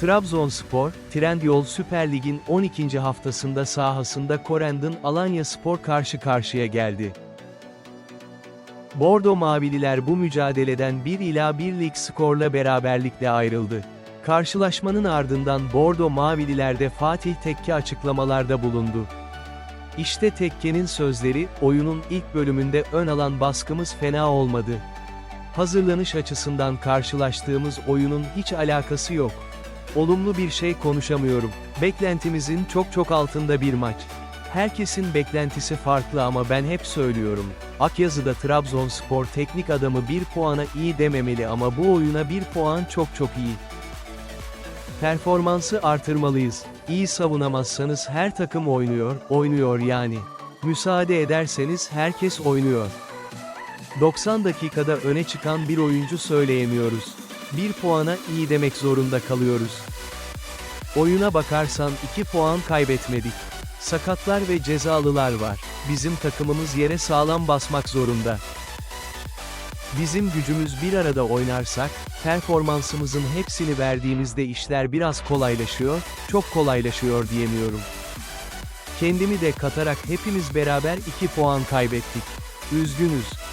Trabzonspor, Trendyol Süper Lig'in 12. haftasında sahasında Korendon Alanya Spor karşı karşıya geldi. Bordo Mavililer bu mücadeleden 1 ila 1 lig skorla beraberlikle ayrıldı. Karşılaşmanın ardından Bordo Mavililerde Fatih Tekke açıklamalarda bulundu. İşte Tekke'nin sözleri, oyunun ilk bölümünde ön alan baskımız fena olmadı. Hazırlanış açısından karşılaştığımız oyunun hiç alakası yok. Olumlu bir şey konuşamıyorum. Beklentimizin çok çok altında bir maç. Herkesin beklentisi farklı ama ben hep söylüyorum. Akyazı'da Trabzonspor teknik adamı bir puana iyi dememeli ama bu oyuna bir puan çok çok iyi. Performansı artırmalıyız. İyi savunamazsanız her takım oynuyor, oynuyor yani. Müsaade ederseniz herkes oynuyor. 90 dakikada öne çıkan bir oyuncu söyleyemiyoruz. Bir puana iyi demek zorunda kalıyoruz. Oyuna bakarsan 2 puan kaybetmedik. Sakatlar ve cezalılar var. Bizim takımımız yere sağlam basmak zorunda. Bizim gücümüz bir arada oynarsak, performansımızın hepsini verdiğimizde işler biraz kolaylaşıyor, çok kolaylaşıyor diyemiyorum. Kendimi de katarak hepimiz beraber 2 puan kaybettik. Üzgünüz.